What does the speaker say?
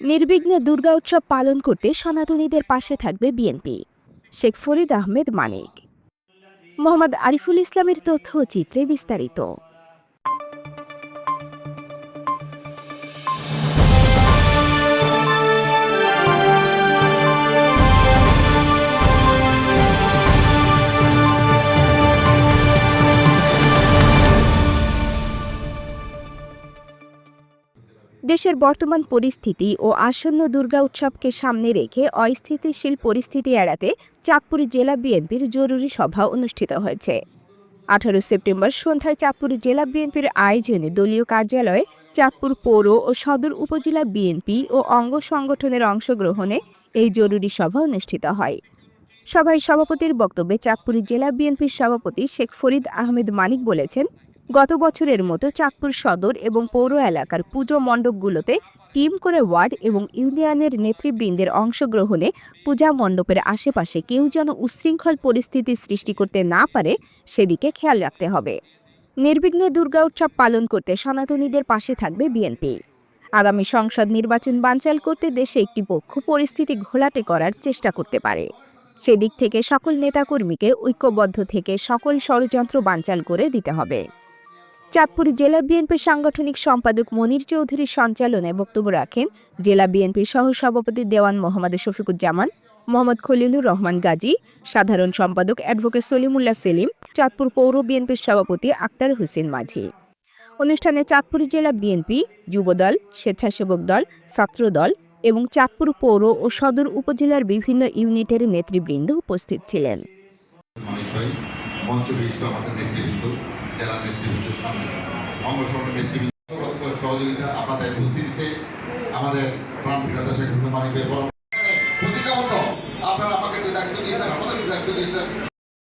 নির্বিঘ্নে দুর্গা উৎসব পালন করতে সনাতনীদের পাশে থাকবে বিএনপি। শেখ ফরিদ আহমেদ, মানিক। মোহাম্মদ আরিফুল ইসলামের তথ্য চিত্রে বিস্তারিত। দেশের বর্তমান পরিস্থিতি ও আসন্ন দুর্গা উৎসবকে সামনে রেখে অস্থিতিশীল পরিস্থিতি এড়াতে চাঁদপুর জেলা বিএনপির জরুরি সভা অনুষ্ঠিত হয়েছে। আঠারো সেপ্টেম্বর সন্ধ্যায় চাঁদপুর জেলা বিএনপির আয়োজনে দলীয় কার্যালয়ে চাঁদপুর পৌর ও সদর উপজেলা বিএনপি ও অঙ্গ সংগঠনের অংশগ্রহণে এই জরুরি সভা অনুষ্ঠিত হয়। সভায় সভাপতির বক্তব্যে চাঁদপুর জেলা বিএনপির সভাপতি শেখ ফরিদ আহমেদ মানিক বলেছেন গত বছরের মতো চাঁদপুর সদর এবং পৌর এলাকার পুজো মণ্ডপগুলোতে টিম করে ওয়ার্ড এবং ইউনিয়নের নেতৃবৃন্দের অংশগ্রহণে পূজা মণ্ডপের আশেপাশে কেউ যেন উশৃঙ্খল পরিস্থিতি সৃষ্টি করতে না পারে, সেদিকে খেয়াল রাখতে হবে। নির্বিঘ্নে দুর্গা উৎসব পালন করতে সনাতনীদের পাশে থাকবে বিএনপি। আগামী সংসদ নির্বাচন বানচাল করতে দেশে একটি পক্ষ পরিস্থিতি ঘোলাটে করার চেষ্টা করতে পারে। সেদিক থেকে সকল নেতাকর্মীকে ঐক্যবদ্ধ থেকে সকল ষড়যন্ত্র বানচাল করে দিতে হবে। চাঁদপুর জেলা বিএনপির সাংগঠনিক সম্পাদক মনির চৌধুরীর সঞ্চালনায় বক্তব্য রাখেন জেলা বিএনপির সহ সভাপতি দেওয়ান মোহাম্মদ শফিকুজ্জামান, মোহাম্মদ খলিলুর রহমান গাজী, সাধারণ সম্পাদক অ্যাডভোকেট সলিমুল্লাহ সেলিম, চাঁদপুর পৌর বিএনপির সভাপতি আক্তার হোসেন মাঝি। অনুষ্ঠানে চাঁদপুর জেলা বিএনপি, যুবদল, স্বেচ্ছাসেবক দল, ছাত্রদল এবং চাঁদপুর পৌর ও সদর উপজেলার বিভিন্ন ইউনিটের নেতৃবৃন্দ উপস্থিত ছিলেন। জেলা নেতৃবৃন্দ সামনে। অঙ্গ নেতৃবৃন্দ সহযোগিতা আপনাদের উপস্থিতিতে আমাদের প্রান্তিকতা শেখ মানিক বেপর প্রতিজ্ঞাবদ্ধ। আপনারা আমাকে যে দায়িত্ব দিয়েছেন আমাদের দায়িত্ব দিয়েছেন।